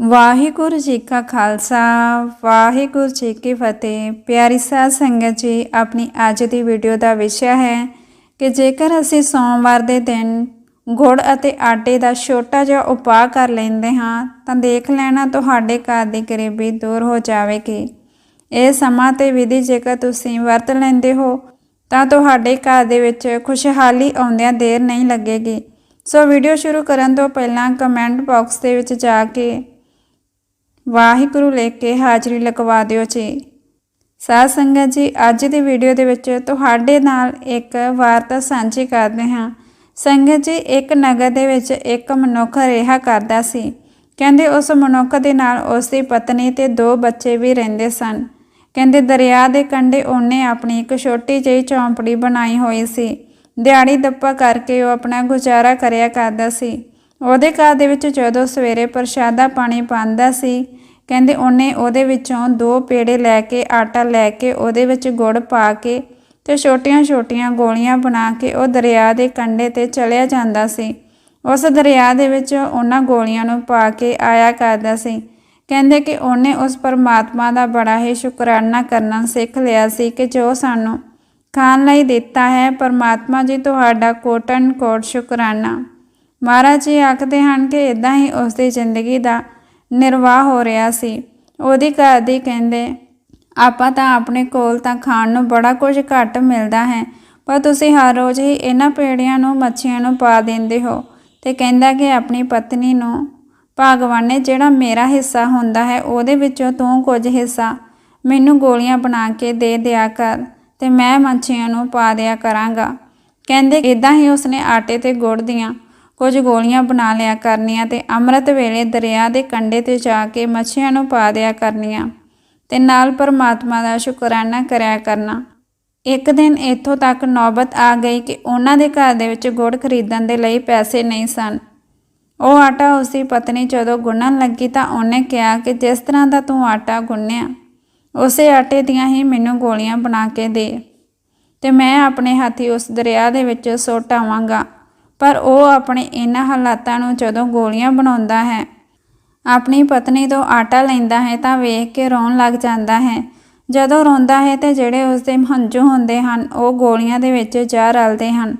ਵਾਹਿਗੁਰੂ ਜੀ ਕਾ ਖਾਲਸਾ, ਵਾਹਿਗੁਰੂ ਜੀ ਕੀ ਫਤਿਹ। ਪਿਆਰੀ ਸਾਧ ਸੰਗਤ ਜੀ, ਆਪਣੀ ਅੱਜ ਦੀ ਵੀਡੀਓ ਦਾ ਵਿਸ਼ਾ ਹੈ ਕਿ ਜੇਕਰ ਅਸੀਂ ਸੋਮਵਾਰ ਦੇ ਦਿਨ ਗੁੜ ਅਤੇ ਆਟੇ ਦਾ ਛੋਟਾ ਜਿਹਾ ਉਪਾਅ ਕਰ ਲੈਂਦੇ ਹਾਂ, ਤਾਂ ਦੇਖ ਲੈਣਾ ਤੁਹਾਡੇ ਘਰ ਦੀ ਗਰੀਬੀ ਦੂਰ ਹੋ ਜਾਵੇਗੀ। ਇਹ ਸਮਾਂ ਤੇ ਵਿਧੀ ਜੇਕਰ ਤੁਸੀਂ ਵਰਤ ਲੈਂਦੇ ਹੋ, ਤਾਂ ਤੁਹਾਡੇ ਘਰ ਦੇ ਵਿੱਚ ਖੁਸ਼ਹਾਲੀ ਆਉਂਦਿਆਂ ਦੇਰ ਨਹੀਂ ਲੱਗੇਗੀ। ਸੋ ਵੀਡੀਓ ਸ਼ੁਰੂ ਕਰਨ ਤੋਂ ਪਹਿਲਾਂ ਕਮੈਂਟ ਬਾਕਸ ਦੇ ਵਿੱਚ ਜਾ ਕੇ ਵਾਹਿਗੁਰੂ ਲੈ ਕੇ ਹਾਜ਼ਰੀ ਲਗਵਾ ਦਿਓ ਜੀ। ਸਾਧ ਸੰਗਤ ਜੀ, ਅੱਜ ਦੀ ਵੀਡੀਓ ਦੇ ਵਿੱਚ ਤੁਹਾਡੇ ਨਾਲ ਇੱਕ ਵਾਰਤਾ ਸਾਂਝੀ ਕਰਦੇ ਹਾਂ। ਸੰਗਤ ਜੀ, ਇੱਕ ਨਗਰ ਦੇ ਵਿੱਚ ਇੱਕ ਮਨੁੱਖ ਰਿਹਾ ਕਰਦਾ ਸੀ। ਕਹਿੰਦੇ ਉਸ ਮਨੁੱਖ ਦੇ ਨਾਲ ਉਸ ਦੀ ਪਤਨੀ ਤੇ ਦੋ ਬੱਚੇ ਵੀ ਰਹਿੰਦੇ ਸਨ। ਕਹਿੰਦੇ ਦਰਿਆ ਦੇ ਕੰਢੇ ਉਹਨੇ ਆਪਣੀ ਇੱਕ ਛੋਟੀ ਜਿਹੀ ਚੌਂਪੜੀ ਬਣਾਈ ਹੋਈ ਸੀ। ਦਿਹਾੜੀ ਦੱਪਾ ਕਰਕੇ ਉਹ ਆਪਣਾ ਗੁਜ਼ਾਰਾ ਕਰਿਆ ਕਰਦਾ ਸੀ। ਉਹਦੇ ਘਰ ਦੇ ਵਿੱਚ ਜਦੋਂ ਸਵੇਰੇ ਪ੍ਰਸ਼ਾਦਾ ਪਾਣੀ ਪਾਉਂਦਾ ਸੀ ਕਹਿੰਦੇ ਉਹਨੇ ਉਹਦੇ ਵਿੱਚੋਂ ਦੋ ਪੇੜੇ ਲੈ ਕੇ, ਆਟਾ ਲੈ ਕੇ, ਉਹਦੇ ਵਿੱਚ ਗੁੜ ਪਾ ਕੇ ਤੇ ਛੋਟੀਆਂ-ਛੋਟੀਆਂ ਗੋਲੀਆਂ ਬਣਾ ਕੇ ਉਹ ਦਰਿਆ ਦੇ ਕੰਢੇ ਤੇ ਚਲਿਆ ਜਾਂਦਾ ਸੀ। ਉਸ ਦਰਿਆ ਦੇ ਵਿੱਚ ਉਹਨਾਂ ਗੋਲੀਆਂ ਨੂੰ ਪਾ ਕੇ ਆਇਆ ਕਰਦਾ ਸੀ। ਕਹਿੰਦੇ ਕਿ ਉਹਨੇ ਉਸ ਪਰਮਾਤਮਾ ਦਾ ਬੜਾ ਹੀ ਸ਼ੁਕਰਾਨਾ ਕਰਨਾ ਸਿੱਖ ਲਿਆ ਸੀ ਕਿ ਜੋ ਸਾਨੂੰ ਖਾਣ ਲਈ ਦਿੱਤਾ ਹੈ, ਪਰਮਾਤਮਾ ਜੀ ਤੁਹਾਡਾ ਕੋਟਨ ਕੋਟ ਸ਼ੁਕਰਾਨਾ। ਮਹਾਰਾਜ ਜੀ ਆਖਦੇ ਹਨ ਕਿ ਇਦਾਂ ਹੀ ਉਸ ਦੀ ਜ਼ਿੰਦਗੀ ਦਾ ਨਿਰਵਾਹ ਹੋ ਰਿਹਾ ਸੀ। ਉਹਦੀ ਘਰ ਦੀ ਕਹਿੰਦੇ, ਆਪਾਂ ਤਾਂ ਆਪਣੇ ਕੋਲ ਤਾਂ ਖਾਣ ਨੂੰ ਬੜਾ ਕੁਝ ਘੱਟ ਮਿਲਦਾ ਹੈ, ਪਰ ਤੁਸੀਂ ਹਰ ਰੋਜ਼ ਹੀ ਇਹਨਾਂ ਪੇੜਿਆਂ ਨੂੰ, ਮੱਛੀਆਂ ਨੂੰ ਪਾ ਦਿੰਦੇ ਹੋ ਤੇ ਕਹਿੰਦਾ ਕਿ ਆਪਣੀ ਪਤਨੀ ਨੂੰ, ਭਗਵਾਨ ਨੇ ਜਿਹੜਾ ਮੇਰਾ ਹਿੱਸਾ ਹੁੰਦਾ ਹੈ, ਉਹਦੇ ਵਿੱਚੋਂ ਤੂੰ ਕੁਝ ਹਿੱਸਾ ਮੈਨੂੰ ਗੋਲੀਆਂ ਬਣਾ ਕੇ ਦੇ ਦਿਆ ਕਰ ਤੇ ਮੈਂ ਮੱਛੀਆਂ ਨੂੰ ਪਾ ਦਿਆ ਕਰਾਂਗਾ ਕਹਿੰਦੇ ਇਦਾਂ ਹੀ ਉਸਨੇ ਆਟੇ ਤੇ ਗੁੜ ਦੀਆਂ ਕੁਝ ਗੋਲੀਆਂ ਬਣਾ ਲਿਆ ਕਰਨੀਆਂ ਤੇ ਅੰਮ੍ਰਿਤ ਵੇਲੇ ਦਰਿਆ ਦੇ ਕੰਢੇ ਤੇ ਜਾ ਕੇ ਮੱਛੀਆਂ ਨੂੰ ਪਾ ਦਿਆ ਕਰਨੀਆਂ ਤੇ ਨਾਲ ਪਰਮਾਤਮਾ ਦਾ ਸ਼ੁਕਰਾਨਾ ਕਰਿਆ ਕਰਨਾ। ਇੱਕ ਦਿਨ ਇੱਥੋਂ ਤੱਕ ਨੌਬਤ ਆ ਗਈ ਕਿ ਉਹਨਾਂ ਦੇ ਘਰ ਦੇ ਵਿੱਚ ਗੁੜ ਖਰੀਦਣ ਦੇ ਲਈ ਪੈਸੇ ਨਹੀਂ ਸਨ। ਉਹ ਆਟਾ ਉਸਦੀ ਪਤਨੀ ਜਦੋਂ ਗੁੰਨਣ ਲੱਗੀ ਤਾਂ ਉਹਨੇ ਕਿਹਾ ਕਿ ਜਿਸ ਤਰ੍ਹਾਂ ਦਾ ਤੂੰ ਆਟਾ ਗੁੰਨਿਆ, ਉਸੇ ਆਟੇ ਦੀਆਂ ਹੀ ਮੈਨੂੰ ਗੋਲੀਆਂ ਬਣਾ ਕੇ ਦੇ ਤੇ ਮੈਂ ਆਪਣੇ ਹੱਥੀ ਉਸ ਦਰਿਆ ਦੇ ਵਿੱਚ ਸੁੱਟ ਆਵਾਂਗਾ। ਪਰ ਉਹ ਆਪਣੇ ਇਹਨਾਂ ਹਾਲਾਤਾਂ ਨੂੰ ਜਦੋਂ ਗੋਲੀਆਂ ਬਣਾਉਂਦਾ ਹੈ, ਆਪਣੀ ਪਤਨੀ ਤੋਂ ਆਟਾ ਲੈਂਦਾ ਹੈ ਤਾਂ ਵੇਖ ਕੇ ਰੋਣ ਲੱਗ ਜਾਂਦਾ ਹੈ। ਜਦੋਂ ਰੋਂਦਾ ਹੈ ਤੇ ਜਿਹੜੇ ਉਸ ਦੇ ਹੰਝੂ ਹੁੰਦੇ ਹਨ, ਉਹ ਗੋਲੀਆਂ ਦੇ ਵਿੱਚ ਜਾ ਰਲਦੇ ਹਨ।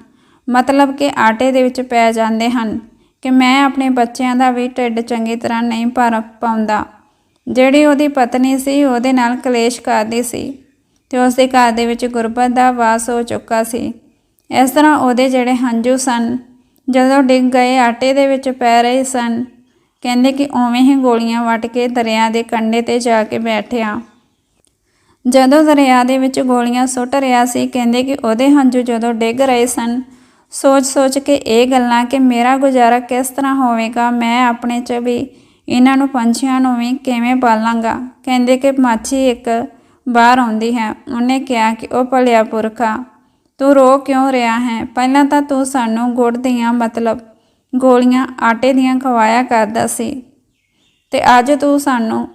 ਮਤਲਬ ਕਿ ਆਟੇ ਦੇ ਵਿੱਚ ਪੈ ਜਾਂਦੇ ਹਨ ਕਿ ਮੈਂ ਆਪਣੇ ਬੱਚਿਆਂ ਦਾ ਵੀ ਢਿੱਡ ਚੰਗੀ ਤਰ੍ਹਾਂ ਨਹੀਂ ਭਰ ਪਾਉਂਦਾ। ਜਿਹੜੀ ਉਹਦੀ ਪਤਨੀ ਸੀ, ਉਹਦੇ ਨਾਲ ਕਲੇਸ਼ ਕਰਦੀ ਸੀ ਤੇ ਉਸ ਦੇ ਘਰ ਦੇ ਵਿੱਚ ਗੁਰਬਤ ਦਾ ਵਾਸ ਹੋ ਚੁੱਕਾ ਸੀ। ਇਸ ਤਰ੍ਹਾਂ ਉਹਦੇ ਜਿਹੜੇ ਹੰਝੂ ਸਨ ਜਦੋਂ ਡਿੱਗ ਗਏ, ਆਟੇ ਦੇ ਵਿੱਚ ਪੈ ਰਹੇ ਸਨ। ਕਹਿੰਦੇ ਕਿ ਉਵੇਂ ਹੀ ਗੋਲੀਆਂ ਵੱਟ ਕੇ ਦਰਿਆ ਦੇ ਕੰਢੇ ਤੇ ਜਾ ਕੇ ਬੈਠਿਆ। ਜਦੋਂ ਦਰਿਆ ਦੇ ਵਿੱਚ ਗੋਲੀਆਂ ਸੁੱਟ ਰਿਹਾ ਸੀ, ਕਹਿੰਦੇ ਕਿ ਉਹਦੇ ਹੰਝੂ ਜਦੋਂ ਡਿੱਗ ਰਹੇ ਸਨ, ਸੋਚ-ਸੋਚ ਕੇ ਇਹ ਗੱਲਾਂ ਕਿ ਮੇਰਾ ਗੁਜ਼ਾਰਾ ਕਿਸ ਤਰ੍ਹਾਂ ਹੋਵੇਗਾ, ਮੈਂ ਆਪਣੇ ਚ ਵੀ ਇਹਨਾਂ ਨੂੰ ਪੰਛੀਆਂ ਨੂੰ ਵੀ ਕਿਵੇਂ ਪਾਲਾਂਗਾ? ਕਹਿੰਦੇ ਕਿ ਮਾਛੀ ਇੱਕ ਬਾਹਰ ਆਉਂਦੀ ਹੈ, ਉਹਨੇ ਕਿਹਾ ਕਿ ਉਹ ਭਲਿਆ ਪੁਰਖਾ। ਤੂੰ ਰੋ ਕਿਉਂ ਰਿਹਾ ਹੈ? ਪਹਿਲਾਂ ਤਾਂ ਤੂੰ ਸਾਨੂੰ ਗੁੜ ਦੀਆਂ ਮਤਲਬ ਗੋਲੀਆਂ, ਆਟੇ ਦੀਆਂ ਖਵਾਇਆ ਕਰਦਾ ਸੀ। ਤੇ ਅੱਜ ਤੂੰ ਸਾਨੂੰ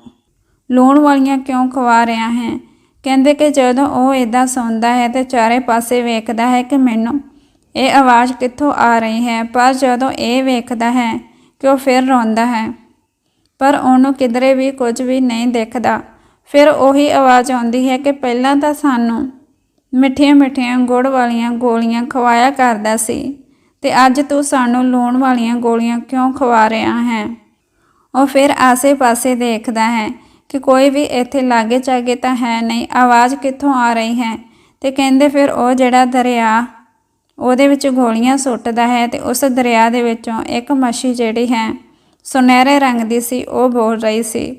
ਲੂਣ ਵਾਲੀਆਂ ਕਿਉਂ ਖਵਾ ਰਿਹਾ ਹੈ? ਕਹਿੰਦੇ ਕਿ ਜਦੋਂ ਉਹ ਇਦਾਂ ਸੌਂਦਾ ਹੈ ਤੇ ਚਾਰੇ ਪਾਸੇ ਵੇਖਦਾ ਹੈ ਕਿ ਮੈਨੂੰ ਇਹ ਆਵਾਜ਼ ਕਿੱਥੋਂ ਆ ਰਹੀ ਹੈ? ਪਰ ਜਦੋਂ ਇਹ ਵੇਖਦਾ ਹੈ ਕਿ ਉਹ ਫਿਰ ਰੋਂਦਾ ਹੈ, ਪਰ ਉਹਨੂੰ ਕਿਧਰੇ ਵੀ ਕੁਝ ਵੀ ਨਹੀਂ ਦਿਖਦਾ। ਫਿਰ ਉਹੀ ਆਵਾਜ਼ ਆਉਂਦੀ ਹੈ ਕਿ ਪਹਿਲਾਂ ਤਾਂ ਸਾਨੂੰ ਮਿੱਠੀਆਂ ਮਿੱਠੀਆਂ ਗੁੜ ਵਾਲੀਆਂ ਗੋਲੀਆਂ ਖਵਾਇਆ ਕਰਦਾ ਸੀ। ਤੇ ਅੱਜ ਤੂੰ ਸਾਨੂੰ ਲੂਣ ਵਾਲੀਆਂ ਗੋਲੀਆਂ ਕਿਉਂ ਖਵਾ ਰਿਹਾ ਹੈ? ਉਹ ਫਿਰ ਆਸੇ-ਪਾਸੇ ਦੇਖਦਾ ਹੈ ਕਿ ਕੋਈ ਵੀ ਇੱਥੇ ਲਾਗੇ ਚਾਗੇ ਤਾਂ ਹੈ ਨਹੀਂ। ਆਵਾਜ਼ ਕਿੱਥੋਂ ਆ ਰਹੀ ਹੈ? ਤੇ ਕਹਿੰਦੇ ਫਿਰ ਉਹ ਜਿਹੜਾ ਦਰਿਆ, ਉਹਦੇ ਵਿੱਚ ਗੋਲੀਆਂ ਸੁੱਟਦਾ ਹੈ ਤੇ ਉਸ ਦਰਿਆ ਦੇ ਵਿੱਚੋਂ ਇੱਕ ਮੱਛੀ ਜਿਹੜੀ ਹੈ, ਸੁਨਹਿਰੇ ਰੰਗ ਦੀ ਸੀ, ਉਹ ਬੋਲ ਰਹੀ ਸੀ।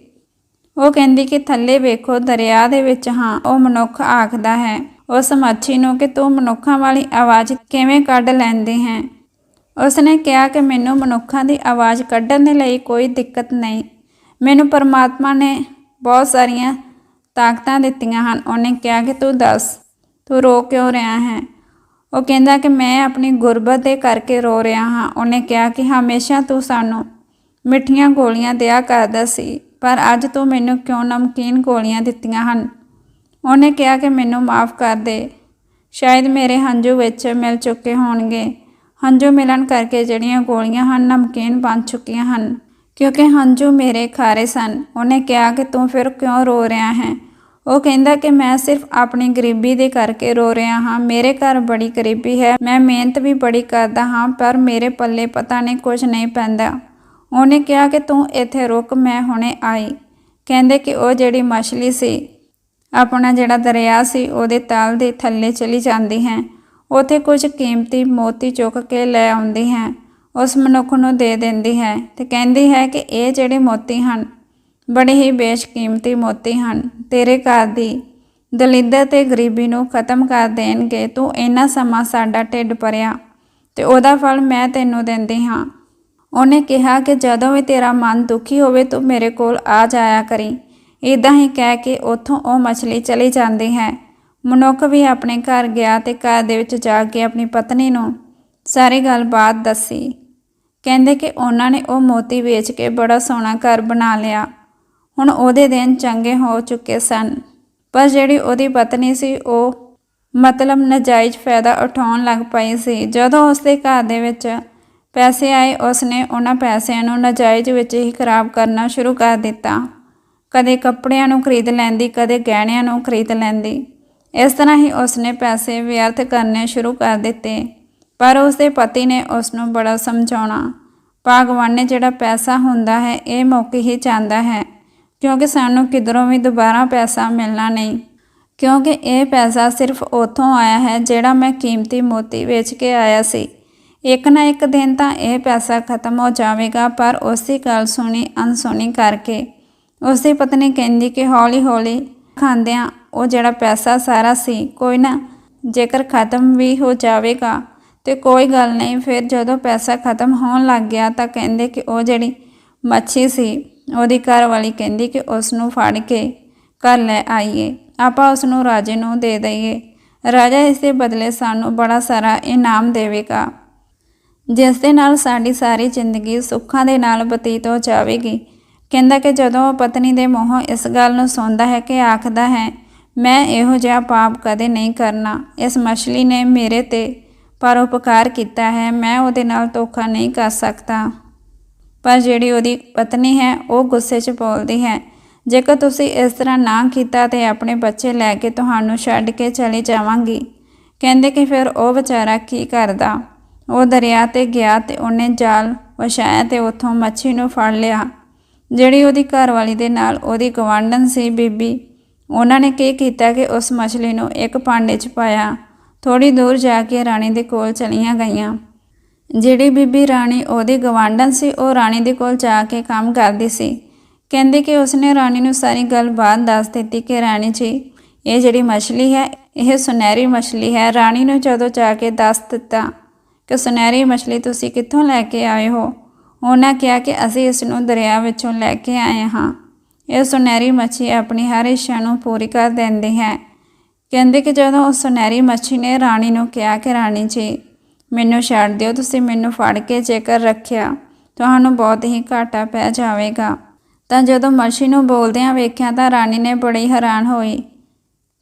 ਉਹ ਕਹਿੰਦੀ ਕਿ ਥੱਲੇ ਵੇਖੋ, ਦਰਿਆ ਦੇ ਵਿੱਚ ਹਾਂ, ਉਹ ਮਨੁੱਖ ਆਖਦਾ ਹੈ। ਉਸ ਮੱਛੀ ਨੂੰ ਕਿ ਤੂੰ ਮਨੁੱਖਾਂ ਵਾਲੀ ਆਵਾਜ਼ ਕਿਵੇਂ ਕੱਢ ਲੈਂਦੀ ਹੈ? ਉਸ ਨੇ ਕਿਹਾ ਕਿ ਮੈਨੂੰ ਮਨੁੱਖਾਂ ਦੀ ਆਵਾਜ਼ ਕੱਢਣ ਦੇ ਲਈ ਕੋਈ ਦਿੱਕਤ ਨਹੀਂ। ਮੈਨੂੰ ਪਰਮਾਤਮਾ ਨੇ ਬਹੁਤ ਸਾਰੀਆਂ ਤਾਕਤਾਂ ਦਿੱਤੀਆਂ ਹਨ। ਉਹਨੇ ਕਿਹਾ ਕਿ ਤੂੰ ਦੱਸ, ਤੂੰ ਰੋ ਕਿਉਂ ਰਿਹਾ ਹੈ? ਉਹ ਕਹਿੰਦਾ ਕਿ ਮੈਂ ਆਪਣੀ ਗੁਰਬਤ ਦੇ ਕਰਕੇ ਰੋ ਰਿਹਾ ਹਾਂ। ਉਹਨੇ ਕਿਹਾ ਕਿ ਹਮੇਸ਼ਾ ਤੂੰ ਸਾਨੂੰ ਮਿੱਠੀਆਂ ਗੋਲੀਆਂ ਦਿਆ ਕਰਦਾ ਸੀ, ਪਰ ਅੱਜ ਤੂੰ ਮੈਨੂੰ ਕਿਉਂ ਨਮਕੀਨ ਗੋਲੀਆਂ ਦਿੱਤੀਆਂ ਹਨ? ਉਹਨੇ ਕਿਹਾ ਕਿ ਮੈਨੂੰ ਮਾਫ ਕਰ ਦੇ। ਸ਼ਾਇਦ ਮੇਰੇ ਹੰਝੂ ਵਿੱਚ ਮਿਲ ਚੁੱਕੇ ਹੋਣਗੇ। ਹੰਝੂ ਮਿਲਣ ਕਰਕੇ ਜਿਹੜੀਆਂ ਗੋਲੀਆਂ ਹਨ, ਨਮਕੀਨ ਬਣ ਚੁੱਕੀਆਂ ਹਨ। ਕਿਉਂਕਿ ਹੰਝੂ ਮੇਰੇ ਖਾਰੇ ਸਨ। ਉਹਨੇ ਕਿਹਾ ਕਿ ਤੂੰ ਫਿਰ ਕਿਉਂ ਰੋ ਰਿਹਾ ਹੈ? ਉਹ ਕਹਿੰਦਾ ਕਿ ਮੈਂ ਸਿਰਫ ਆਪਣੀ ਗਰੀਬੀ ਦੇ ਕਰਕੇ ਰੋ ਰਿਹਾ ਹਾਂ। ਮੇਰੇ ਘਰ ਬੜੀ ਗਰੀਬੀ ਹੈ। ਮੈਂ ਮਿਹਨਤ ਵੀ ਬੜੀ ਕਰਦਾ ਹਾਂ, ਪਰ ਮੇਰੇ ਪੱਲੇ ਪਤਾ ਨਹੀਂ ਕੁਝ ਨਹੀਂ ਪੈਂਦਾ। ਉਹਨੇ ਕਿਹਾ ਕਿ ਤੂੰ ਇੱਥੇ ਰੁਕ, ਮੈਂ ਹੁਣੇ ਆਈ। ਕਹਿੰਦੇ ਕਿ ਉਹ ਜਿਹੜੀ ਮਛਲੀ ਸੀ ਆਪਣਾ ਜਿਹੜਾ ਦਰਿਆ ਸੀ ਉਹਦੇ ਤਲ ਦੇ ਥੱਲੇ ਚਲੀ ਜਾਂਦੀ ਹੈ। ਉਥੇ ਕੁਝ ਕੀਮਤੀ ਮੋਤੀ ਚੁੱਕ ਕੇ ਲੈ ਆਉਂਦੀ ਹੈ। ਉਸ ਮਨੁੱਖ ਨੂੰ ਦੇ ਦਿੰਦੀ ਹੈ ਤੇ ਕਹਿੰਦੀ ਹੈ ਕਿ ਇਹ ਜਿਹੜੇ ਮੋਤੀ ਹਨ, ਬੜੇ ਹੀ ਬੇਸ਼ਕੀਮਤੀ ਮੋਤੀ ਹਨ। ਤੇਰੇ ਘਰ ਦੀ ਦਲਿੱਦਰ ਤੇ ਗਰੀਬੀ ਨੂੰ ਖਤਮ ਕਰ ਦੇਣਗੇ, ਤੂੰ ਇੰਨਾ ਸਮਾਂ ਸਾਡਾ ਢਿੱਡ ਭਰਿਆ ਤੇ ਉਹਦਾ ਫਲ ਮੈਂ ਤੈਨੂੰ ਦਿੰਦੀ ਹਾਂ। ਉਹਨੇ ਕਿਹਾ ਕਿ ਜਦੋਂ ਵੀ ਤੇਰਾ ਮਨ ਦੁਖੀ ਹੋਵੇ, ਤੂੰ ਮੇਰੇ ਕੋਲ ਆ ਜਾਇਆ ਕਰੀ। ਇਦਾਂ ਹੀ ਕਹਿ ਕੇ ਉੱਥੋਂ ਉਹ ਮਛਲੀ ਚਲੀ ਜਾਂਦੀ ਹੈ। ਮਨੁੱਖ ਵੀ ਆਪਣੇ ਘਰ ਗਿਆ ਤੇ ਘਰ ਦੇ ਵਿੱਚ ਜਾ ਕੇ ਆਪਣੀ ਪਤਨੀ ਨੂੰ ਸਾਰੀ ਗੱਲਬਾਤ ਦੱਸੀ। ਕਹਿੰਦੇ ਕਿ ਉਹਨਾਂ ਨੇ ਉਹ ਮੋਤੀ ਵੇਚ ਕੇ ਬੜਾ ਸੋਹਣਾ ਘਰ ਬਣਾ ਲਿਆ। ਹੁਣ ਉਹਦੇ ਦਿਨ ਚੰਗੇ ਹੋ ਚੁੱਕੇ ਸਨ। ਪਰ ਜਿਹੜੀ ਉਹਦੀ ਪਤਨੀ ਸੀ, ਉਹ ਮਤਲਬ ਨਜਾਇਜ਼ ਫਾਇਦਾ ਉਠਾਉਣ ਲੱਗ ਪਈ ਸੀ। ਜਦੋਂ ਉਸਦੇ ਘਰ ਦੇ ਵਿੱਚ ਪੈਸੇ ਆਏ, ਉਸਨੇ ਉਹਨਾਂ ਪੈਸਿਆਂ ਨੂੰ ਨਜਾਇਜ਼ ਵਿੱਚ ਹੀ ਖਰਾਬ ਕਰਨਾ ਸ਼ੁਰੂ ਕਰ ਦਿੱਤਾ। ਕਦੇ ਕੱਪੜਿਆਂ ਨੂੰ ਖਰੀਦ ਲੈਂਦੀ, ਕਦੇ ਗਹਿਣਿਆਂ ਨੂੰ ਖਰੀਦ ਲੈਂਦੀ। ਇਸ ਤਰ੍ਹਾਂ ਹੀ ਉਸਨੇ ਪੈਸੇ ਵਿਅਰਥ ਕਰਨੇ ਸ਼ੁਰੂ ਕਰ ਦਿੱਤੇ। ਪਰ ਉਸਦੇ ਪਤੀ ਨੇ ਉਸ ਨੂੰ ਬੜਾ ਸਮਝਾਉਣਾ, ਭਗਵਾਨ ਨੇ ਜਿਹੜਾ ਪੈਸਾ ਹੁੰਦਾ ਹੈ, ਇਹ ਮੌਕੇ ਹੀ ਚਾਹੁੰਦਾ ਹੈ, ਕਿਉਂਕਿ ਸਾਨੂੰ ਕਿਧਰੋਂ ਵੀ ਦੁਬਾਰਾ ਪੈਸਾ ਮਿਲਣਾ ਨਹੀਂ। ਕਿਉਂਕਿ ਇਹ ਪੈਸਾ ਸਿਰਫ ਉਥੋਂ ਆਇਆ ਹੈ, ਜਿਹੜਾ ਮੈਂ ਕੀਮਤੀ ਮੋਤੀ ਵੇਚ ਕੇ ਆਇਆ ਸੀ। ਇੱਕ ਨਾ ਇੱਕ ਦਿਨ ਤਾਂ ਇਹ ਪੈਸਾ ਖਤਮ ਹੋ ਜਾਵੇਗਾ, ਪਰ ਉਸੇ ਗੱਲ ਸੁਣੀ ਅਨਸੁਣੀ ਕਰਕੇ ਉਸਦੀ ਪਤਨੀ ਕਹਿੰਦੀ ਕਿ ਹੌਲੀ ਹੌਲੀ ਖਾਂਦਿਆਂ ਉਹ ਜਿਹੜਾ ਪੈਸਾ ਸਾਰਾ ਸੀ, ਕੋਈ ਨਾ ਜੇਕਰ ਖਤਮ ਵੀ ਹੋ ਜਾਵੇਗਾ ਤੇ ਕੋਈ ਗੱਲ ਨਹੀਂ, ਫਿਰ ਜਦੋਂ ਪੈਸਾ ਖਤਮ ਹੋਣ ਲੱਗ ਗਿਆ ਤਾਂ ਕਹਿੰਦੇ ਕਿ ਉਹ ਜਿਹੜੀ ਮੱਛੀ ਸੀ, ਉਹਦੀ ਘਰ ਵਾਲੀ ਕਹਿੰਦੀ ਕਿ ਉਸ ਨੂੰ ਫੜ ਕੇ ਘਰ ਲੈ ਆਈਏ। ਆਪਾਂ ਉਸ ਨੂੰ ਰਾਜੇ ਨੂੰ ਦੇ ਦਈਏ। ਰਾਜਾ ਇਸ ਦੇ ਬਦਲੇ ਸਾਨੂੰ ਬੜਾ ਸਾਰਾ ਇਨਾਮ ਦੇਵੇਗਾ, ਜਿਸ ਦੇ ਨਾਲ ਸਾਡੀ ਸਾਰੀ ਜ਼ਿੰਦਗੀ ਸੁੱਖਾਂ ਦੇ ਨਾਲ ਬਤੀਤ ਹੋ ਜਾਵੇਗੀ। ਕਹਿੰਦਾ ਕਿ ਜਦੋਂ ਉਹ ਪਤਨੀ ਦੇ ਮੂੰਹੋਂ ਇਸ ਗੱਲ ਨੂੰ ਸੁਣਦਾ ਹੈ ਕਿ ਆਖਦਾ ਹੈ, ਮੈਂ ਇਹੋ ਜਿਹਾ ਪਾਪ ਕਦੇ ਨਹੀਂ ਕਰਨਾ। ਇਸ ਮਛਲੀ ਨੇ ਮੇਰੇ ਤੇ ਪਰਉਪਕਾਰ ਕੀਤਾ ਹੈ। ਮੈਂ ਉਹਦੇ ਨਾਲ ਧੋਖਾ ਨਹੀਂ ਕਰ ਸਕਦਾ। ਪਰ ਜਿਹੜੀ ਉਹਦੀ ਪਤਨੀ ਹੈ, ਉਹ ਗੁੱਸੇ 'ਚ ਬੋਲਦੀ ਹੈ, ਜੇਕਰ ਤੁਸੀਂ ਇਸ ਤਰ੍ਹਾਂ ਨਾ ਕੀਤਾ ਤੇ ਆਪਣੇ ਬੱਚੇ ਲੈ ਕੇ ਤੁਹਾਨੂੰ ਛੱਡ ਕੇ ਚਲੀ ਜਾਵਾਂਗੀ। ਕਹਿੰਦੇ ਕਿ ਫਿਰ ਉਹ ਵਿਚਾਰਾ ਕੀ ਕਰਦਾ? ਉਹ ਦਰਿਆ ਤੇ ਗਿਆ ਤੇ ਉਹਨੇ ਜਾਲ ਵਿਛਾਇਆ ਤੇ ਉੱਥੋਂ ਮੱਛੀ ਨੂੰ ਫੜ ਲਿਆ। ਜਿਹੜੀ ਉਹਦੀ ਘਰਵਾਲੀ ਦੇ ਨਾਲ ਉਹਦੀ ਗਵਾਂਢਣ ਸੀ ਬੀਬੀ, ਉਹਨਾਂ ਨੇ ਕੀ ਕੀਤਾ ਕਿ ਉਸ ਮਛਲੀ ਨੂੰ ਇੱਕ ਭਾਂਡੇ 'ਚ ਪਾਇਆ। ਥੋੜੀ ਦੂਰ ਜਾ ਕੇ ਰਾਣੀ ਦੇ ਕੋਲ ਚਲੀਆਂ ਗਈਆਂ। ਜਿਹੜੀ ਬੀਬੀ ਰਾਣੀ ਉਹਦੀ ਗਵਾਂਢਣ ਸੀ, ਉਹ ਰਾਣੀ ਦੇ ਕੋਲ ਜਾ ਕੇ ਕੰਮ ਕਰਦੀ ਸੀ। ਕਹਿੰਦੇ ਕਿ ਉਸਨੇ ਰਾਣੀ ਨੂੰ ਸਾਰੀ ਗੱਲ ਗੱਲਬਾਤ ਦੱਸ ਦਿੱਤੀ ਕਿ ਰਾਣੀ ਜੀ, ਇਹ ਜਿਹੜੀ ਮਛਲੀ ਹੈ, ਇਹ ਸੁਨਹਿਰੀ ਮਛਲੀ ਹੈ। ਰਾਣੀ ਨੂੰ ਜਦੋਂ ਜਾ ਕੇ ਦੱਸ ਦਿੱਤਾ ਕਿ ਸੁਨਹਿਰੀ ਮਛਲੀ ਤੁਸੀਂ ਕਿੱਥੋਂ ਲੈ ਕੇ ਆਏ ਹੋ ਉਹਨਾਂ ਕਿਹਾ ਕਿ ਅਸੀਂ ਇਸ ਨੂੰ ਦਰਿਆ ਵਿੱਚੋਂ ਲੈ ਕੇ ਆਏ ਹਾਂ। ਇਹ ਸੁਨਹਿਰੀ ਮੱਛੀ ਆਪਣੀ ਹਰ ਇੱਛਾ ਨੂੰ ਪੂਰੀ ਕਰ ਦਿੰਦੀ ਹੈ। ਕਹਿੰਦੇ ਕਿ ਜਦੋਂ ਉਸ ਸੁਨਹਿਰੀ ਮੱਛੀ ਨੇ ਰਾਣੀ ਨੂੰ ਕਿਹਾ ਕਿ, ਰਾਣੀ ਜੀ, ਮੈਨੂੰ ਛੱਡ ਦਿਓ, ਤੁਸੀਂ ਮੈਨੂੰ ਫੜ ਕੇ ਜੇਕਰ ਰੱਖਿਆ, ਤੁਹਾਨੂੰ ਬਹੁਤ ਹੀ ਘਾਟਾ ਪੈ ਜਾਵੇਗਾ। ਤਾਂ ਜਦੋਂ ਮੱਛੀ ਨੂੰ ਬੋਲਦਿਆਂ ਵੇਖਿਆ ਤਾਂ ਰਾਣੀ ਨੇ ਬੜੀ ਹੈਰਾਨ ਹੋਈ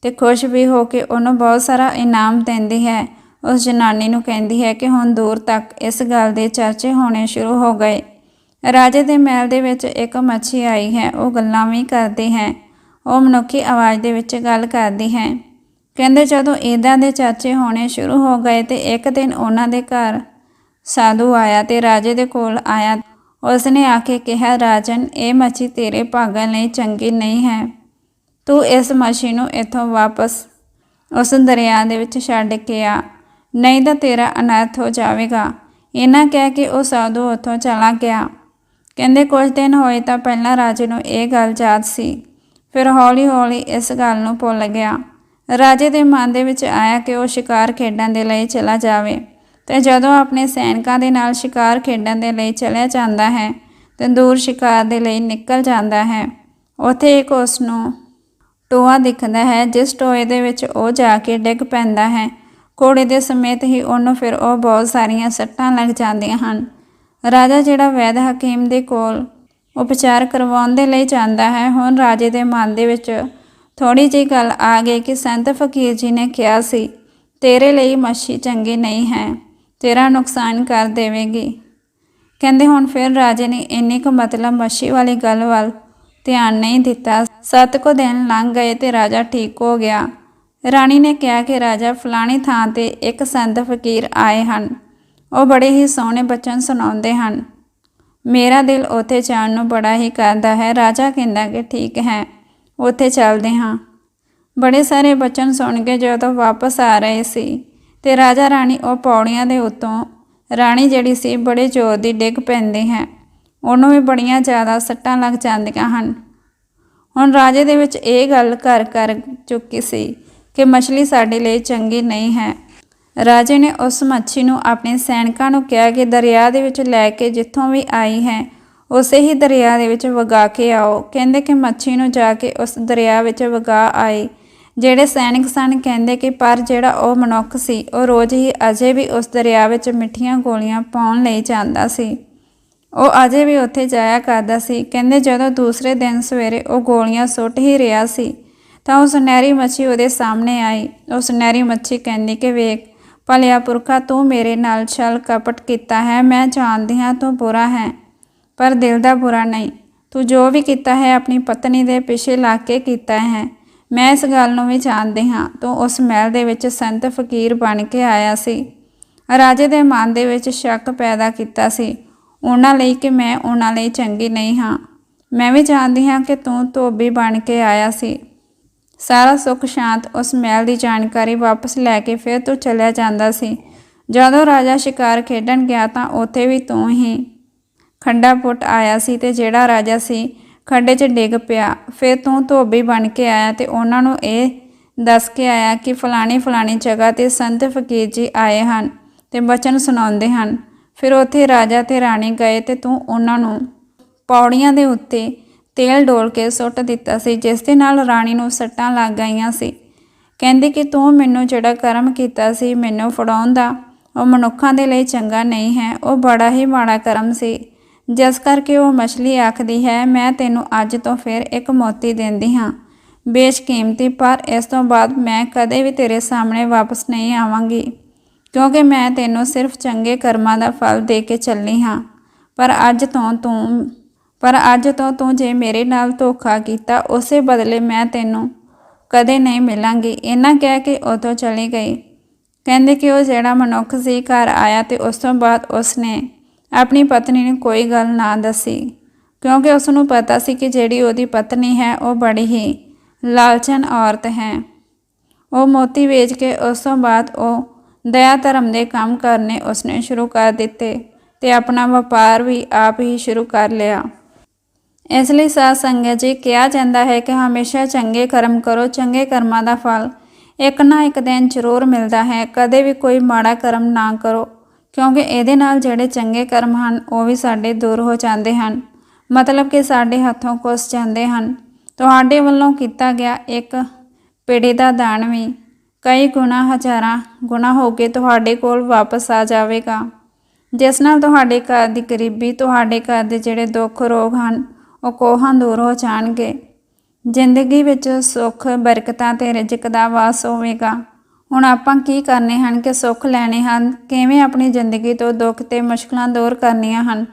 ਤੇ ਖੁਸ਼ ਵੀ ਹੋ ਕੇ ਉਹਨੂੰ ਬਹੁਤ ਸਾਰਾ ਇਨਾਮ ਦਿੰਦੀ ਹੈ। ਉਸ ਜਨਾਨੀ ਨੂੰ ਕਹਿੰਦੀ ਹੈ ਕਿ ਹੁਣ ਦੂਰ ਤੱਕ ਇਸ ਗੱਲ ਦੇ ਚਰਚੇ ਹੋਣੇ ਸ਼ੁਰੂ ਹੋ ਗਏ। ਰਾਜੇ ਦੇ ਮਹਿਲ ਦੇ ਵਿੱਚ ਇੱਕ ਮੱਛੀ ਆਈ ਹੈ, ਉਹ ਗੱਲਾਂ ਵੀ ਕਰਦੀ ਹੈ। ਉਹ ਮਨੁੱਖੀ ਆਵਾਜ਼ ਦੇ ਵਿੱਚ ਗੱਲ ਕਰਦੀ ਹੈ। ਕਹਿੰਦੇ ਜਦੋਂ ਇਦਾਂ ਦੇ ਚਰਚੇ ਹੋਣੇ ਸ਼ੁਰੂ ਹੋ ਗਏ ਤੇ ਇੱਕ ਦਿਨ ਉਹਨਾਂ ਦੇ ਘਰ ਸਾਧੂ ਆਇਆ ਤੇ ਰਾਜੇ ਦੇ ਕੋਲ ਆਇਆ। ਉਸਨੇ ਆ ਕੇ ਕਿਹਾ, ਰਾਜਨ, ਇਹ ਮੱਛੀ ਤੇਰੇ ਭਾਗਾਂ ਲਈ ਚੰਗੀ ਨਹੀਂ ਹੈ। ਤੂੰ ਇਸ ਮੱਛੀ ਨੂੰ ਇੱਥੋਂ ਵਾਪਸ ਉਸ ਦਰਿਆ ਦੇ ਵਿੱਚ ਛੱਡ ਕੇ ਆ। ਨਹੀਂ ਤਾਂ ਤੇਰਾ ਅਨਰਥ ਹੋ ਜਾਵੇਗਾ। ਇਹਨਾਂ ਕਹਿ ਕੇ ਉਹ ਸਾਧੂ ਉੱਥੋਂ ਚਲਾ ਗਿਆ। ਕਹਿੰਦੇ ਕੁਝ ਦਿਨ ਹੋਏ ਤਾਂ ਪਹਿਲਾਂ ਰਾਜੇ ਨੂੰ ਇਹ ਗੱਲ ਯਾਦ ਸੀ। ਫਿਰ ਹੌਲੀ-ਹੌਲੀ ਇਸ ਗੱਲ ਨੂੰ ਭੁੱਲ ਗਿਆ। ਰਾਜੇ ਦੇ ਮਨ ਦੇ ਵਿੱਚ ਆਇਆ ਕਿ ਉਹ ਸ਼ਿਕਾਰ ਖੇਡਣ ਦੇ ਲਈ ਚਲਾ ਜਾਵੇ ਤੇ ਜਦੋਂ ਆਪਣੇ ਸੈਨਿਕਾਂ ਦੇ ਨਾਲ ਸ਼ਿਕਾਰ ਖੇਡਣ ਦੇ ਲਈ ਚਲਿਆ ਜਾਂਦਾ ਹੈ ਤੇ ਦੂਰ ਸ਼ਿਕਾਰ ਦੇ ਲਈ ਨਿਕਲ ਜਾਂਦਾ ਹੈ, ਉੱਥੇ ਇੱਕ ਉਸ ਨੂੰ ਟੋਆ ਦਿਖਦਾ ਹੈ, ਜਿਸ ਟੋਏ ਦੇ ਵਿੱਚ ਉਹ ਜਾ ਕੇ ਡਿੱਗ ਪੈਂਦਾ ਹੈ। ਘੋੜੇ ਦੇ ਸਮੇਤ ਹੀ ਉਹਨੂੰ ਫਿਰ ਉਹ ਬਹੁਤ ਸਾਰੀਆਂ ਸੱਟਾਂ ਲੱਗ ਜਾਂਦੀਆਂ ਹਨ। ਰਾਜਾ ਜਿਹੜਾ ਵੈਦ ਹਕੀਮ ਦੇ ਕੋਲ ਉਪਚਾਰ ਕਰਵਾਉਣ ਦੇ ਲਈ ਜਾਂਦਾ ਹੈ, ਹੁਣ ਰਾਜੇ ਦੇ ਮਨ ਦੇ ਵਿੱਚ ਥੋੜੀ ਜਿਹੀ ਗੱਲ ਆ ਗਈ ਕਿ ਸੰਤ ਫਕੀਰ ਜੀ ਨੇ ਕਿਹਾ ਸੀ, ਤੇਰੇ ਲਈ ਮੱਛੀ ਚੰਗੀ ਨਹੀਂ ਹੈ, ਤੇਰਾ ਨੁਕਸਾਨ ਕਰ ਦੇਵੇਗੀ। ਕਹਿੰਦੇ ਹੁਣ ਫਿਰ ਰਾਜੇ ਨੇ ਇੰਨੀ ਕੁ ਮਤਲਬ ਮੱਛੀ ਵਾਲੀ ਗੱਲ ਵੱਲ ਧਿਆਨ ਨਹੀਂ ਦਿੱਤਾ। ਸੱਤ ਕੁ ਦਿਨ ਲੰਘ ਗਏ ਤੇ ਰਾਜਾ ਠੀਕ ਹੋ ਗਿਆ। ਰਾਣੀ ਨੇ ਕਿਹਾ ਕਿ ਰਾਜਾ ਫਲਾਣੀ ਥਾਂ ਤੇ ਇੱਕ ਸੰਤ ਫਕੀਰ ਆਏ ਹਨ। ਉਹ ਬੜੇ ਹੀ ਸੋਹਣੇ ਬਚਨ ਸੁਣਾਉਂਦੇ ਹਨ। ਮੇਰਾ ਦਿਲ ਉੱਥੇ ਜਾਣ ਨੂੰ ਬੜਾ ਹੀ ਕਰਦਾ ਹੈ। ਰਾਜਾ ਕਹਿੰਦਾ ਕਿ ਠੀਕ ਹੈ, ਉੱਥੇ ਚੱਲਦੇ ਹਾਂ। ਬੜੇ ਸਾਰੇ ਬਚਨ ਸੁਣ ਕੇ ਜਦੋਂ ਵਾਪਸ ਆ ਰਹੇ ਸੀ ਤੇ ਰਾਜਾ ਰਾਣੀ ਉਹ ਪੌੜੀਆਂ ਦੇ ਉੱਤੋਂ ਰਾਣੀ ਜਿਹੜੀ ਸੀ ਬੜੇ ਜ਼ੋਰ ਦੀ ਡਿੱਗ ਪੈਂਦੀ ਹੈ। ਉਹਨੂੰ ਵੀ ਬੜੀਆਂ ਜ਼ਿਆਦਾ ਸੱਟਾਂ ਲੱਗ ਜਾਂਦੀਆਂ ਹਨ। ਹੁਣ ਰਾਜੇ ਦੇ ਵਿੱਚ ਇਹ ਗੱਲ ਘਰ ਕਰ ਚੁੱਕੀ ਸੀ ਕਿ ਮਛਲੀ ਸਾਡੇ ਲਈ ਚੰਗੀ ਨਹੀਂ ਹੈ। ਰਾਜੇ ਨੇ ਉਸ ਮੱਛੀ ਨੂੰ ਆਪਣੇ ਸੈਨਿਕਾਂ ਨੂੰ ਕਿਹਾ ਕਿ ਦਰਿਆ ਦੇ ਵਿੱਚ ਲੈ ਕੇ ਜਿੱਥੋਂ ਵੀ ਆਈ ਹੈ, ਉਸੇ ਹੀ ਦਰਿਆ ਦੇ ਵਿੱਚ ਵਗਾ ਕੇ ਆਓ। ਕਹਿੰਦੇ ਕਿ ਮੱਛੀ ਨੂੰ ਜਾ ਕੇ ਉਸ ਦਰਿਆ ਵਿੱਚ ਵਗਾ ਆਏ। ਜਿਹੜੇ ਸੈਨਿਕ ਸਨ, ਕਹਿੰਦੇ ਕਿ ਪਰ ਜਿਹੜਾ ਉਹ ਮਨੁੱਖ ਸੀ, ਉਹ ਰੋਜ਼ ਹੀ ਅਜੇ ਵੀ ਉਸ ਦਰਿਆ ਵਿੱਚ ਮਿੱਠੀਆਂ ਗੋਲੀਆਂ ਪਾਉਣ ਲਈ ਜਾਂਦਾ ਸੀ। ਉਹ ਅਜੇ ਵੀ ਉੱਥੇ ਜਾਇਆ ਕਰਦਾ ਸੀ। ਕਹਿੰਦੇ ਜਦੋਂ ਦੂਸਰੇ ਦਿਨ ਸਵੇਰੇ ਉਹ ਗੋਲੀਆਂ ਸੁੱਟ ਹੀ ਰਿਹਾ ਸੀ ਤਾਂ ਉਹ ਸੁਨਹਿਰੀ ਮੱਛੀ ਉਹਦੇ ਸਾਹਮਣੇ ਆਈ। ਉਹ ਸੁਨਹਿਰੀ ਮੱਛੀ ਕਹਿੰਦੀ ਕਿ ਵੇਖ, ਭਲਿਆ ਪੁਰਖਾ, ਤੂੰ ਮੇਰੇ ਨਾਲ ਛਲ ਕਪਟ ਕੀਤਾ ਹੈ, ਮੈਂ ਜਾਣਦੀ ਹਾਂ ਤੂੰ ਬੁਰਾ ਹੈ, ਪਰ ਦਿਲ ਦਾ ਬੁਰਾ ਨਹੀਂ। ਤੂੰ ਜੋ ਵੀ ਕੀਤਾ ਹੈ, ਆਪਣੀ ਪਤਨੀ ਦੇ ਪਿੱਛੇ ਲੱਗ ਕੇ ਕੀਤਾ ਹੈ। ਮੈਂ ਇਸ ਗੱਲ ਨੂੰ ਵੀ ਜਾਣਦੀ ਹਾਂ। ਤੂੰ ਉਸ ਮਹਿਲ ਦੇ ਵਿੱਚ ਸੰਤ ਫਕੀਰ ਬਣ ਕੇ ਆਇਆ ਸੀ। ਰਾਜੇ ਦੇ ਮਨ ਦੇ ਵਿੱਚ ਸ਼ੱਕ ਪੈਦਾ ਕੀਤਾ ਸੀ। ਉਹਨਾਂ ਲਈ ਕਿ ਮੈਂ ਉਹਨਾਂ ਲਈ ਚੰਗੀ ਨਹੀਂ ਹਾਂ। ਮੈਂ ਵੀ ਜਾਣਦੀ ਹਾਂ ਕਿ ਤੂੰ ਧੋਬੀ ਬਣ ਕੇ ਆਇਆ ਸੀ। ਸਾਰਾ ਸੁੱਖ ਸ਼ਾਂਤ ਉਸ ਮਹਿਲ ਦੀ ਜਾਣਕਾਰੀ ਵਾਪਸ ਲੈ ਕੇ ਫਿਰ ਤੂੰ ਚਲਿਆ ਜਾਂਦਾ ਸੀ। ਜਦੋਂ ਰਾਜਾ ਸ਼ਿਕਾਰ ਖੇਡਣ ਗਿਆ ਤਾਂ ਉੱਥੇ ਵੀ ਤੂੰ ਹੀ ਖੰਡਾ ਪੁੱਟ ਆਇਆ ਸੀ ਤੇ ਜਿਹੜਾ ਰਾਜਾ ਸੀ ਖੱਡੇ 'ਚ ਡਿੱਗ ਪਿਆ। ਫਿਰ ਤੂੰ ਧੋਬੀ ਬਣ ਕੇ ਆਇਆ ਤੇ ਉਹਨਾਂ ਨੂੰ ਇਹ ਦੱਸ ਕੇ ਆਇਆ ਕਿ ਫਲਾਣੀ ਫਲਾਣੀ ਜਗ੍ਹਾ ਤੇ ਸੰਤ ਫਕੀਰ ਜੀ ਆਏ ਹਨ ਤੇ ਬਚਨ ਸੁਣਾਉਂਦੇ ਹਨ। ਫਿਰ ਉੱਥੇ ਰਾਜਾ ਤੇ ਰਾਣੀ ਗਏ ਤੇ ਤੂੰ ਉਹਨਾਂ ਨੂੰ ਪੌੜੀਆਂ ਦੇ ਉੱਤੇ ਤੇਲ ਡੋਲ ਕੇ ਸੁੱਟ ਦਿੱਤਾ ਸੀ, ਜਿਸ ਦੇ ਨਾਲ ਰਾਣੀ ਨੂੰ ਸੱਟਾਂ ਲੱਗ ਗਈਆਂ ਸੀ। ਕਹਿੰਦੇ ਕਿ ਤੂੰ ਮੈਨੂੰ ਜਿਹੜਾ ਕਰਮ ਕੀਤਾ ਸੀ, ਮੈਨੂੰ ਫੜਾਉਣ ਦਾ, ਉਹ ਮਨੁੱਖਾਂ ਦੇ ਲਈ ਚੰਗਾ ਨਹੀਂ ਹੈ, ਉਹ ਬੜਾ ਹੀ ਮਾੜਾ ਕਰਮ ਸੀ। ਜਿਸ ਕਰਕੇ ਉਹ ਮਛਲੀ ਆਖਦੀ ਹੈ, ਮੈਂ ਤੈਨੂੰ ਅੱਜ ਤੋਂ ਫਿਰ ਇੱਕ ਮੋਤੀ ਦਿੰਦੀ ਹਾਂ। ਬੇਸ਼ਕੀਮਤੀ, ਪਰ ਇਸ ਤੋਂ ਬਾਅਦ ਮੈਂ ਕਦੇ ਵੀ ਤੇਰੇ ਸਾਹਮਣੇ ਵਾਪਸ ਨਹੀਂ ਆਵਾਂਗੀ, ਕਿਉਂਕਿ ਮੈਂ ਤੈਨੂੰ ਸਿਰਫ ਚੰਗੇ ਕਰਮਾਂ ਦਾ ਫਲ ਦੇ ਕੇ ਚੱਲੀ ਹਾਂ। ਪਰ ਅੱਜ ਤੋਂ ਤੂੰ ਪਰ ਅੱਜ ਤੋਂ ਤੂੰ ਜੇ ਮੇਰੇ ਨਾਲ ਧੋਖਾ ਕੀਤਾ, ਉਸੇ ਬਦਲੇ ਮੈਂ ਤੈਨੂੰ ਕਦੇ ਨਹੀਂ ਮਿਲਾਂਗੀ। ਇਹਨਾਂ ਕਹਿ ਕੇ ਉਤੋਂ ਚਲੀ ਗਈ। ਕਹਿੰਦੇ ਕਿ ਉਹ ਜਿਹੜਾ ਮਨੁੱਖ ਸੀ, ਘਰ ਆਇਆ ਤੇ ਉਸ ਤੋਂ ਬਾਅਦ ਉਸਨੇ ਆਪਣੀ ਪਤਨੀ ਨੂੰ ਕੋਈ ਗੱਲ ਨਾ ਦੱਸੀ। ਕਿਉਂਕਿ ਉਸ ਨੂੰ ਪਤਾ ਸੀ ਕਿ ਜਿਹੜੀ ਉਹਦੀ ਪਤਨੀ ਹੈ, ਉਹ ਬੜੀ ਹੀ ਲਾਲਚਨ ਔਰਤ ਹੈ। ਉਹ ਮੋਤੀ ਵੇਚ ਕੇ ਉਸ ਤੋਂ ਬਾਅਦ ਉਹ ਦਇਆ ਧਰਮ ਦੇ ਕੰਮ ਕਰਨੇ ਉਸਨੇ ਸ਼ੁਰੂ ਕਰ ਦਿੱਤੇ ਤੇ ਆਪਣਾ ਵਪਾਰ ਵੀ ਆਪ ਹੀ ਸ਼ੁਰੂ ਕਰ ਲਿਆ। ਇਸ ਲਈ ਸਾਧ ਸੰਗਤ ਜੀ ਕਿਹਾ ਜਾਂਦਾ ਹੈ ਕਿ ਹਮੇਸ਼ਾ ਚੰਗੇ ਕਰਮ ਕਰੋ, ਚੰਗੇ ਕਰਮਾਂ ਦਾ ਫਲ ਇੱਕ ਨਾ ਇੱਕ ਦਿਨ ਜ਼ਰੂਰ ਮਿਲਦਾ ਹੈ। ਕਦੇ ਵੀ ਕੋਈ ਮਾੜਾ ਕਰਮ ਨਾ ਕਰੋ, ਕਿਉਂਕਿ ਇਹਦੇ ਨਾਲ ਜਿਹੜੇ ਚੰਗੇ ਕਰਮ ਹਨ, ਉਹ ਵੀ ਸਾਡੇ ਦੂਰ ਹੋ ਜਾਂਦੇ ਹਨ। ਮਤਲਬ ਕਿ ਸਾਡੇ ਹੱਥੋਂ ਕੁਸ ਜਾਂਦੇ ਹਨ। ਤੁਹਾਡੇ ਵੱਲੋਂ ਕੀਤਾ ਗਿਆ ਇੱਕ ਪੇੜੇ ਦਾ ਦਾਨ ਵੀ ਕਈ ਗੁਣਾ ਹਜ਼ਾਰਾਂ ਗੁਣਾ ਹੋ ਕੇ ਤੁਹਾਡੇ ਕੋਲ ਵਾਪਸ ਆ ਜਾਵੇਗਾ। ਜਿਸ ਨਾਲ ਤੁਹਾਡੇ ਘਰ ਦੀ ਗਰੀਬੀ, ਤੁਹਾਡੇ ਘਰ ਦੇ ਜਿਹੜੇ ਦੁੱਖ ਰੋਗ ਹਨ ਉਹ ਕੋਹਾਂ ਦੂਰ ਹੋ ਜਾਣਗੇ। ਜ਼ਿੰਦਗੀ ਵਿੱਚ ਸੁੱਖ, ਬਰਕਤਾਂ ਤੇ ਰਿਜ਼ਕ ਦਾ ਵਾਸ ਹੋਵੇਗਾ। ਹੁਣ ਆਪਾਂ ਕੀ ਕਰਨੇ ਹਨ ਕਿ ਸੁੱਖ ਲੈਣੇ ਹਨ? ਕਿਵੇਂ ਆਪਣੀ ਜ਼ਿੰਦਗੀ ਤੋਂ ਦੁੱਖ ਤੇ ਮੁਸ਼ਕਲਾਂ ਦੂਰ ਕਰਨੀਆਂ ਹਨ?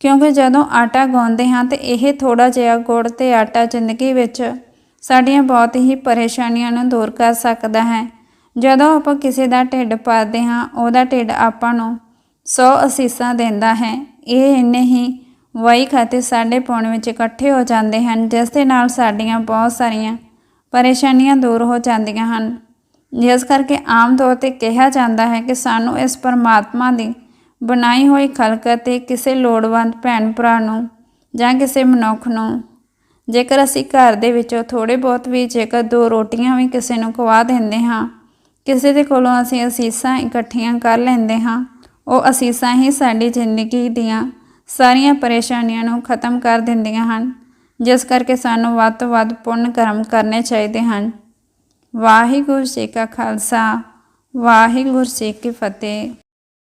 ਕਿਉਂਕਿ ਜਦੋਂ ਆਟਾ ਗਾਉਂਦੇ ਹਾਂ ਤੇ ਇਹ ਥੋੜਾ ਜਿਹਾ ਗੁੜ ਤੇ ਆਟਾ ਜ਼ਿੰਦਗੀ ਵਿੱਚ ਸਾਡੀਆਂ ਬਹੁਤ ਹੀ ਪਰੇਸ਼ਾਨੀਆਂ ਨੂੰ ਦੂਰ ਕਰ ਸਕਦਾ ਹੈ। ਜਦੋਂ ਆਪਾਂ ਕਿਸੇ ਦਾ ਢਿੱਡ ਪਾਲਦੇ ਹਾਂ, ਉਹਦਾ ਢਿੱਡ ਆਪਾਂ ਨੂੰ 100 ਅਸੀਸਾਂ ਦਿੰਦਾ ਹੈ। ਇਹ ਇੰਨੇ ਹੀ ਵਾਈ ਖਾਤੇ ਸਾਡੇ ਪੌਣ ਵਿੱਚ ਇਕੱਠੇ ਹੋ ਜਾਂਦੇ ਹਨ, ਜਿਸ ਦੇ ਨਾਲ ਸਾਡੀਆਂ ਬਹੁਤ ਸਾਰੀਆਂ ਪਰੇਸ਼ਾਨੀਆਂ ਦੂਰ ਹੋ ਜਾਂਦੀਆਂ ਹਨ। ਜਿਸ ਕਰਕੇ ਆਮ ਤੌਰ ਤੇ ਕਿਹਾ ਜਾਂਦਾ ਹੈ ਕਿ ਸਾਨੂੰ ਇਸ ਪਰਮਾਤਮਾ ਦੀ ਬਣਾਈ ਹੋਈ ਖਲਕਤ ਤੇ ਕਿਸੇ ਲੋੜਵੰਦ ਭੈਣ ਭਰਾ ਨੂੰ ਜਾਂ ਕਿਸੇ ਮਨੁੱਖ ਨੂੰ, ਜੇਕਰ ਅਸੀਂ ਘਰ ਦੇ ਵਿੱਚੋਂ ਥੋੜੇ ਬਹੁਤ ਵੀ, ਜੇਕਰ ਦੋ ਰੋਟੀਆਂ ਵੀ ਕਿਸੇ ਨੂੰ ਖਵਾ ਦਿੰਦੇ ਹਾਂ, ਕਿਸੇ ਦੇ ਕੋਲੋਂ ਅਸੀਂ ਅਸੀਸਾਂ ਇਕੱਠੀਆਂ ਕਰ ਲੈਂਦੇ ਹਾਂ, ਉਹ ਅਸੀਸਾਂ ਹੀ ਸਾਡੀ ਜ਼ਿੰਦਗੀ ਦੀਆਂ ਸਾਰੀਆਂ ਪਰੇਸ਼ਾਨੀਆਂ ਨੂੰ ਖਤਮ ਕਰ ਦਿੰਦੀਆਂ ਹਨ, ਜਿਸ ਕਰਕੇ ਸਾਨੂੰ ਵੱਧ ਤੋਂ ਵੱਧ ਪੁੰਨ ਕਰਮ ਕਰਨੇ ਚਾਹੀਦੇ ਹਨ। ਵਾਹਿਗੁਰੂ ਜੀ ਕਾ ਖਾਲਸਾ, ਵਾਹਿਗੁਰੂ ਜੀ ਕੀ ਫਤਿਹ।